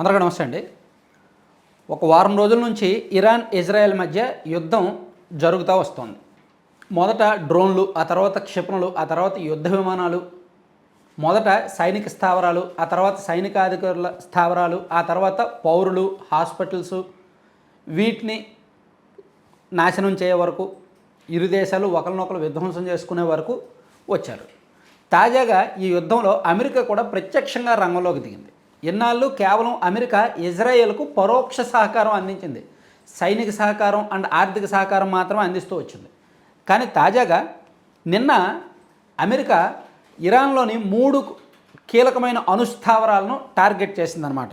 అందరికీ నమస్తే అండి. ఒక వారం రోజుల నుంచి ఇరాన్ ఇజ్రాయెల్ మధ్య యుద్ధం జరుగుతూ వస్తుంది. మొదట డ్రోన్లు ఆ తర్వాత క్షిపణులు ఆ తర్వాత యుద్ధ విమానాలు మొదట సైనిక స్థావరాలు ఆ తర్వాత సైనికాధికారుల స్థావరాలు ఆ తర్వాత పౌరులు హాస్పిటల్స్ వీటిని నాశనం చేయే వరకు ఇరు దేశాలు ఒకరినొకరు విధ్వంసం చేసుకునే వరకు వచ్చారు. తాజాగా ఈ యుద్ధంలో అమెరికా కూడా ప్రత్యక్షంగా రంగంలోకి దిగింది. ఇన్నాళ్ళు కేవలం అమెరికా ఇజ్రాయెల్కు పరోక్ష సహకారం అందించింది. సైనిక సహకారం అండ్ ఆర్థిక సహకారం మాత్రమే అందిస్తూ వచ్చింది. కానీ తాజాగా నిన్న అమెరికా ఇరాన్లోని మూడు కీలకమైన అనుస్థావరాలను టార్గెట్ చేసిందనమాట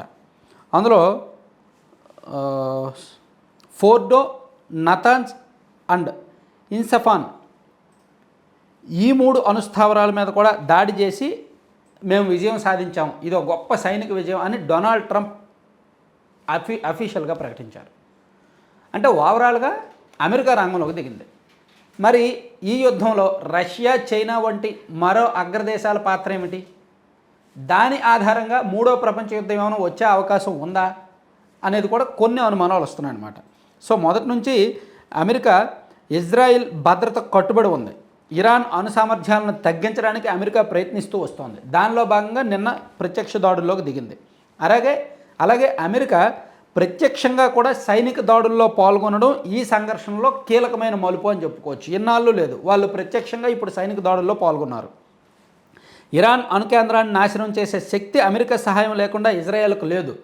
అందులో ఫోర్డో నతాన్స్ అండ్ ఇన్సఫాన్ ఈ మూడు అనుస్థావరాల మీద కూడా దాడి చేసి మేము విజయం సాధించాం ఇది ఒక గొప్ప సైనిక విజయం అని డొనాల్డ్ ట్రంప్ అఫీ అఫీషియల్గా ప్రకటించారు. అంటే ఓవరాల్గా అమెరికా రంగంలోకి దిగింది. మరి ఈ యుద్ధంలో రష్యా చైనా వంటి మరో అగ్రదేశాల పాత్ర ఏమిటి? దాని ఆధారంగా మూడో ప్రపంచ యుద్ధం ఏమైనా వచ్చే అవకాశం ఉందా? అనేది కూడా కొన్ని అనుమానాలు వస్తున్నాయి అన్నమాట సో మొదటి నుంచి అమెరికా ఇజ్రాయిల్ భద్రత కట్టుబడి ఉంది. ఇరాన్ అణు సామర్థ్యాలను తగ్గించడానికి అమెరికా ప్రయత్నిస్తూ వస్తోంది. దానిలో భాగంగా నిన్న ప్రత్యక్ష దాడుల్లోకి దిగింది. అలాగే అలాగే అమెరికా ప్రత్యక్షంగా కూడా సైనిక దాడుల్లో పాల్గొనడం ఈ సంఘర్షణలో కీలకమైన మలుపు అని చెప్పుకోవచ్చు. ఇన్నాళ్ళు లేదు. వాళ్ళు ప్రత్యక్షంగా ఇప్పుడు సైనిక దాడుల్లో పాల్గొన్నారు. ఇరాన్ అణు కేంద్రాన్ని నాశనం చేసే శక్తి అమెరికా సహాయం లేకుండా ఇజ్రాయెల్కు లేదు.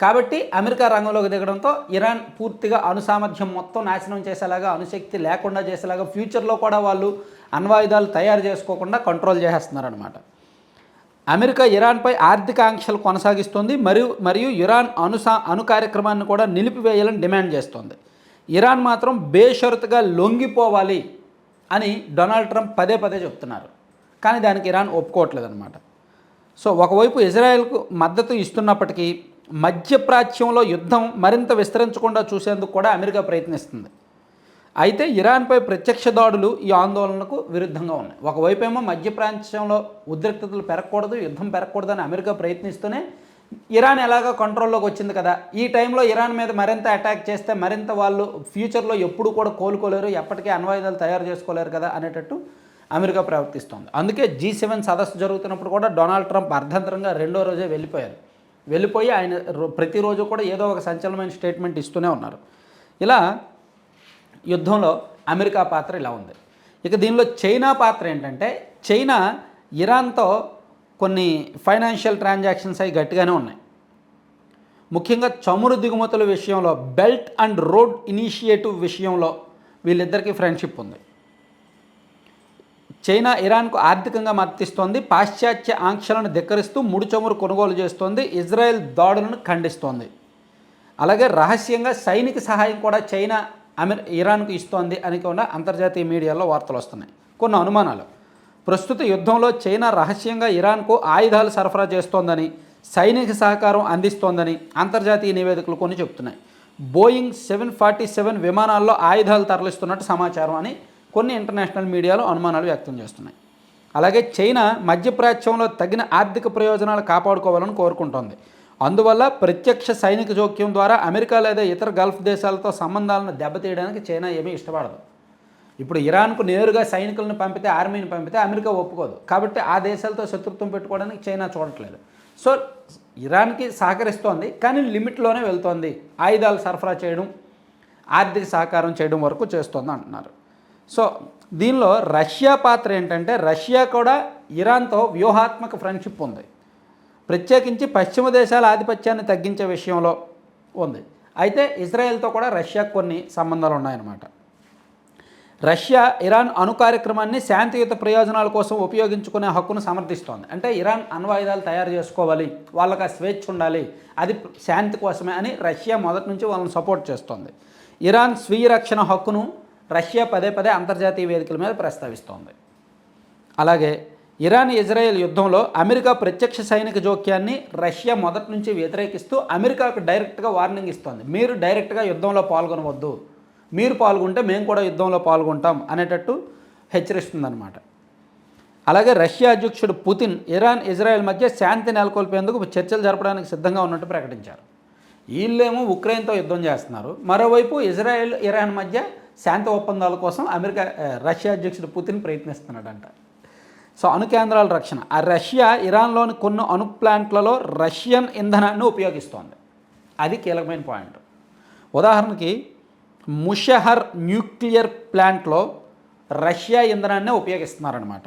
కాబట్టి అమెరికా రంగంలోకి దిగడంతో ఇరాన్ పూర్తిగా అణుసామర్థ్యం మొత్తం నాశనం చేసేలాగా అణుశక్తి లేకుండా చేసేలాగా ఫ్యూచర్లో కూడా వాళ్ళు అణ్వాయుధాలు తయారు చేసుకోకుండా కంట్రోల్ చేసేస్తున్నారనమాట అమెరికా ఇరాన్పై ఆర్థిక ఆంక్షలు కొనసాగిస్తోంది మరియు మరియు ఇరాన్ అనుసా అణు కార్యక్రమాన్ని కూడా నిలిపివేయాలని డిమాండ్ చేస్తోంది. ఇరాన్ మాత్రం బేషరతుగా లొంగిపోవాలి అని డొనాల్డ్ ట్రంప్ పదే పదే చెప్తున్నారు. కానీ దానికి ఇరాన్ ఒప్పుకోవట్లేదన్నమాట. సో ఒకవైపు ఇజ్రాయెల్కు మద్దతు ఇస్తున్నప్పటికీ మధ్యప్రాచ్యంలో యుద్ధం మరింత విస్తరించకుండా చూసేందుకు కూడా అమెరికా ప్రయత్నిస్తుంది. అయితే ఇరాన్పై ప్రత్యక్ష దాడులు ఈ ఆందోళనకు విరుద్ధంగా ఉన్నాయి. ఒకవైపేమో ఏమో మధ్య ప్రాంతంలో ఉద్రిక్తతలు పెరగకూడదు యుద్ధం పెరగకూడదని అమెరికా ప్రయత్నిస్తూనే ఇరాన్ ఎలాగో కంట్రోల్లోకి వచ్చింది కదా. ఈ టైంలో ఇరాన్ మీద మరింత అటాక్ చేస్తే మరింత వాళ్ళు ఫ్యూచర్లో ఎప్పుడు కూడా కోలుకోలేరు ఎప్పటికీ అణ్వాయుధాలు తయారు చేసుకోలేరు కదా అనేటట్టు అమెరికా ప్రవర్తిస్తోంది. అందుకే జీ సెవెన్ సదస్సు జరుగుతున్నప్పుడు కూడా డొనాల్డ్ ట్రంప్ అర్ధంతరంగా రెండో రోజే వెళ్ళిపోయారు. వెళ్ళిపోయి ఆయన రో- ప్రతిరోజు కూడా ఏదో ఒక సంచలనమైన స్టేట్మెంట్ ఇస్తూనే ఉన్నారు. ఇలా యుద్ధంలో అమెరికా పాత్ర ఇలా ఉంది. ఇక దీనిలో చైనా పాత్ర ఏంటంటే చైనా ఇరాన్తో కొన్ని ఫైనాన్షియల్ ట్రాన్సాక్షన్స్ అవి గట్టిగానే ఉన్నాయి. ముఖ్యంగా చమురు దిగుమతుల విషయంలో బెల్ట్ అండ్ రోడ్ ఇనిషియేటివ్ విషయంలో వీళ్ళిద్దరికీ ఫ్రెండ్షిప్ ఉంది. చైనా ఇరాన్కు ఆర్థికంగా మద్దతిస్తోంది. పాశ్చాత్య ఆంక్షలను ధిక్కరిస్తూ ముడి చమురు కొనుగోలు చేస్తోంది. ఇజ్రాయెల్ దాడులను ఖండిస్తోంది. అలాగే రహస్యంగా సైనిక సహాయం కూడా చైనా అమెరి ఇరాన్కు ఇస్తోంది అని కూడా అంతర్జాతీయ మీడియాలో వార్తలు వస్తున్నాయి. కొన్ని అనుమానాలు. ప్రస్తుత యుద్ధంలో చైనా రహస్యంగా ఇరాన్కు ఆయుధాలు సరఫరా చేస్తోందని సైనిక సహకారం అందిస్తోందని అంతర్జాతీయ నివేదికలు కొన్ని చెప్తున్నాయి బోయింగ్ సెవెన్ ఫార్టీ సెవెన్ విమానాల్లో ఆయుధాలు తరలిస్తున్నట్టు సమాచారం అని కొన్ని ఇంటర్నేషనల్ మీడియాలో అనుమానాలు వ్యక్తం చేస్తున్నాయి. అలాగే చైనా మధ్యప్రాచ్యంలో తగిన ఆర్థిక ప్రయోజనాలు కాపాడుకోవాలని కోరుకుంటోంది. అందువల్ల ప్రత్యక్ష సైనిక జోక్యం ద్వారా అమెరికా లేదా ఇతర గల్ఫ్ దేశాలతో సంబంధాలను దెబ్బతీయడానికి చైనా ఏమీ ఇష్టపడదు. ఇప్పుడు ఇరాన్కు నేరుగా సైనికులను పంపితే ఆర్మీని పంపితే అమెరికా ఒప్పుకోదు. కాబట్టి ఆ దేశాలతో శత్రుత్వం పెట్టుకోవడానికి చైనా చూడట్లేదు. సో ఇరాన్కి సహకరిస్తోంది కానీ లిమిట్లోనే వెళ్తోంది. ఆయుధాలు సరఫరా చేయడం ఆర్థిక సహకారం చేయడం వరకు చేస్తోంది అంటున్నారు. సో దీనిలో రష్యా పాత్ర ఏంటంటే రష్యా కూడా ఇరాన్తో వ్యూహాత్మక ఫ్రెండ్షిప్ ఉంది. ప్రత్యేకించి పశ్చిమ దేశాల ఆధిపత్యాన్ని తగ్గించే విషయంలో ఉంది. అయితే ఇజ్రాయెల్తో కూడా రష్యా కొన్ని సంబంధాలు ఉన్నాయన్నమాట. రష్యా ఇరాన్ అణు కార్యక్రమాన్ని శాంతియుత ప్రయోజనాల కోసం ఉపయోగించుకునే హక్కును సమర్థిస్తోంది. అంటే ఇరాన్ అణ్వాయుధాలు తయారు చేసుకోవాలి వాళ్ళకి ఆ స్వేచ్ఛ ఉండాలి అది శాంతి కోసమే అని రష్యా మొదటి నుంచి వాళ్ళని సపోర్ట్ చేస్తోంది. ఇరాన్ స్వీయ రక్షణ హక్కును రష్యా పదే పదే అంతర్జాతీయ వేదికల మీద ప్రస్తావిస్తోంది. అలాగే ఇరాన్ ఇజ్రాయెల్ యుద్ధంలో అమెరికా ప్రత్యక్ష సైనిక జోక్యాన్ని రష్యా మొదటి నుంచి వ్యతిరేకిస్తూ అమెరికాకు డైరెక్ట్గా వార్నింగ్ ఇస్తోంది. మీరు డైరెక్ట్గా యుద్ధంలో పాల్గొనవద్దు. మీరు పాల్గొంటే మేము కూడా యుద్ధంలో పాల్గొంటాం అనేటట్టు హెచ్చరిస్తుందన్నమాట. అలాగే రష్యా అధ్యక్షుడు పుతిన్ ఇరాన్ ఇజ్రాయెల్ మధ్య శాంతి నెలకొల్పేందుకు చర్చలు జరపడానికి సిద్ధంగా ఉన్నట్టు ప్రకటించారు. వీళ్ళేమో ఉక్రెయిన్తో యుద్ధం చేస్తున్నారు. మరోవైపు ఇజ్రాయెల్ ఇరాన్ మధ్య శాంతి ఒప్పందాల కోసం అమెరికా రష్యా అధ్యక్షుడు పుతిన్ ప్రయత్నిస్తున్నాడంట. సో అణు కేంద్రాల రక్షణ. ఆ రష్యా ఇరాన్లోని కొన్ని అణు ప్లాంట్లలో రష్యన్ ఇంధనాన్ని ఉపయోగిస్తోంది. అది కీలకమైన పాయింట్. ఉదాహరణకి ముషహర్ న్యూక్లియర్ ప్లాంట్లో రష్యా ఇంధనాన్నే ఉపయోగిస్తున్నారనమాట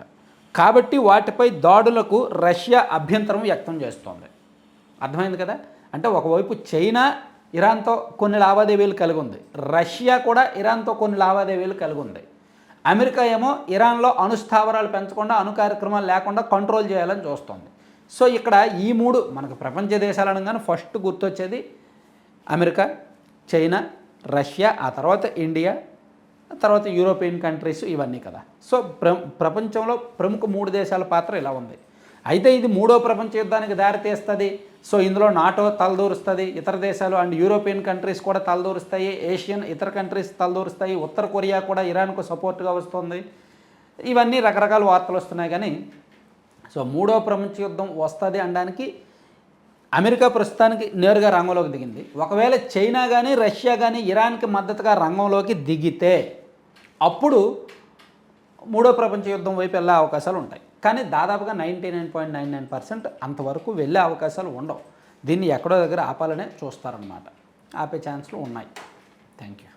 కాబట్టి వాటిపై దాడులకు రష్యా అభ్యంతరం వ్యక్తం చేస్తోంది. అర్థమైంది కదా? అంటే ఒకవైపు చైనా ఇరాన్తో కొన్ని లావాదేవీలు కలిగి ఉంది రష్యా కూడా ఇరాన్తో కొన్ని లావాదేవీలు కలిగి ఉంది అమెరికా ఏమో ఇరాన్లో అణుస్థావరాలు పెంచకుండా అణు కార్యక్రమాలు లేకుండా కంట్రోల్ చేయాలని చూస్తోంది. సో ఇక్కడ ఈ మూడు మనకు ప్రపంచ దేశాలు అనగానే ఫస్ట్ గుర్తొచ్చేది అమెరికా చైనా రష్యా ఆ తర్వాత ఇండియా తర్వాత యూరోపియన్ కంట్రీస్ ఇవన్నీ కదా. సో ప్ర ప్రపంచంలో ప్రముఖ మూడు దేశాల పాత్ర ఇలా ఉంది. అయితే ఇది మూడో ప్రపంచ యుద్ధానికి దారితీస్తుంది. సో ఇందులో నాటో తలదూరుస్తుంది ఇతర దేశాలు అండ్ యూరోపియన్ కంట్రీస్ కూడా తలదూరుస్తాయి ఏషియన్ ఇతర కంట్రీస్ తలదూరుస్తాయి ఉత్తర కొరియా కూడా ఇరాన్కు సపోర్ట్గా వస్తుంది. ఇవన్నీ రకరకాల వార్తలు వస్తున్నాయి కానీ సో మూడో ప్రపంచ యుద్ధం వస్తుంది అనడానికి అమెరికా ప్రస్తుతానికి నేరుగా రంగంలోకి దిగింది. ఒకవేళ చైనా కానీ రష్యా కానీ ఇరాన్కి మద్దతుగా రంగంలోకి దిగితే అప్పుడు మూడో ప్రపంచ యుద్ధం వైపు వెళ్ళే అవకాశాలు ఉంటాయి. కానీ దాదాపుగా ninety nine point nine nine percent అంతవరకు వెళ్ళే అవకాశాలు ఉండవు. దీన్ని ఎక్కడో దగ్గర ఆపాలనే చూస్తారనమాట ఆపే ఛాన్స్లు ఉన్నాయి. Thank you.